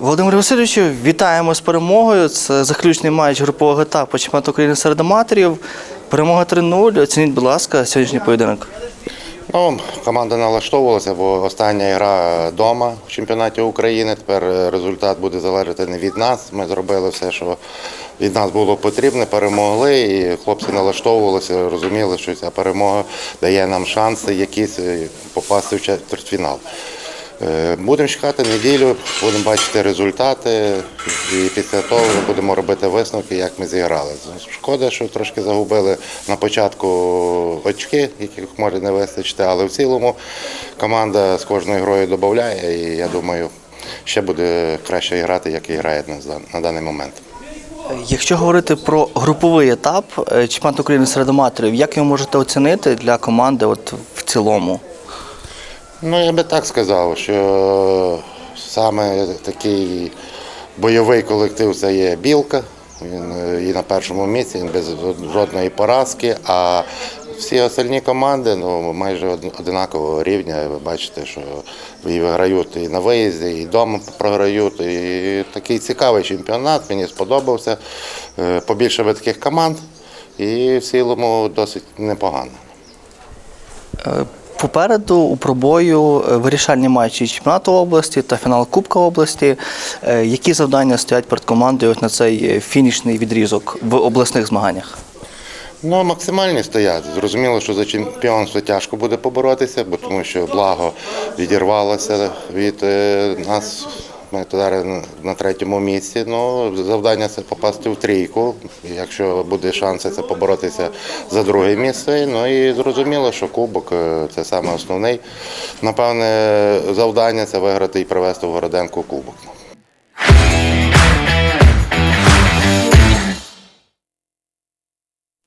Володимир Васильовичу, вітаємо з перемогою. Це заключний матч групового етапу чемпіонату України серед аматорів. Перемога 3-0. Оцініть, будь ласка, сьогоднішній поєдинок. Ну, команда налаштовувалася, бо остання гра вдома в чемпіонаті України. Тепер е, результат буде залежати не від нас. Ми зробили все, що від нас було потрібно, перемогли. І хлопці налаштовувалися, розуміли, що ця перемога дає нам шанси якісь е, попасти в четвертьфінал. Е, Будемо чекати неділю, будемо бачити результати, і після того вже будемо робити висновки, як ми зіграли. Шкода, що трошки загубили на початку очки, яких може не вистачити, але в цілому команда з кожною грою додає, і я думаю, ще буде краще грати, як і грає на- на даний момент. Якщо говорити про груповий етап е, чемпіонату України серед аматорів, як його можете оцінити для команди от в цілому? Ну, я би так сказав, що саме такий бойовий колектив це є Білка. Він е, і на першому місці, він без жодної поразки. А всі остальні команди ну, майже од- одинакового рівня. Ви бачите, що і виграють і на виїзді, і вдома програють. І такий цікавий чемпіонат, мені сподобався. Е, Побільше би таких команд і в цілому досить непогано. Попереду у пробою е, вирішальні матчі чемпіонату області та фінал Кубка області. Е, Які завдання стоять перед командою на цей е, фінішний відрізок в обласних змаганнях? Ну, максимальні стоять. Зрозуміло, що за чемпіонство тяжко буде поборотися, бо тому що благо відірвалося від нас. Ми зараз на- третьому місці. Ну, завдання це попасти в трійку. Якщо буде шанс, це поборотися за друге місце. Ну і зрозуміло, що кубок е, це саме основний. Напевне, завдання це виграти і привезти в Городенку кубок.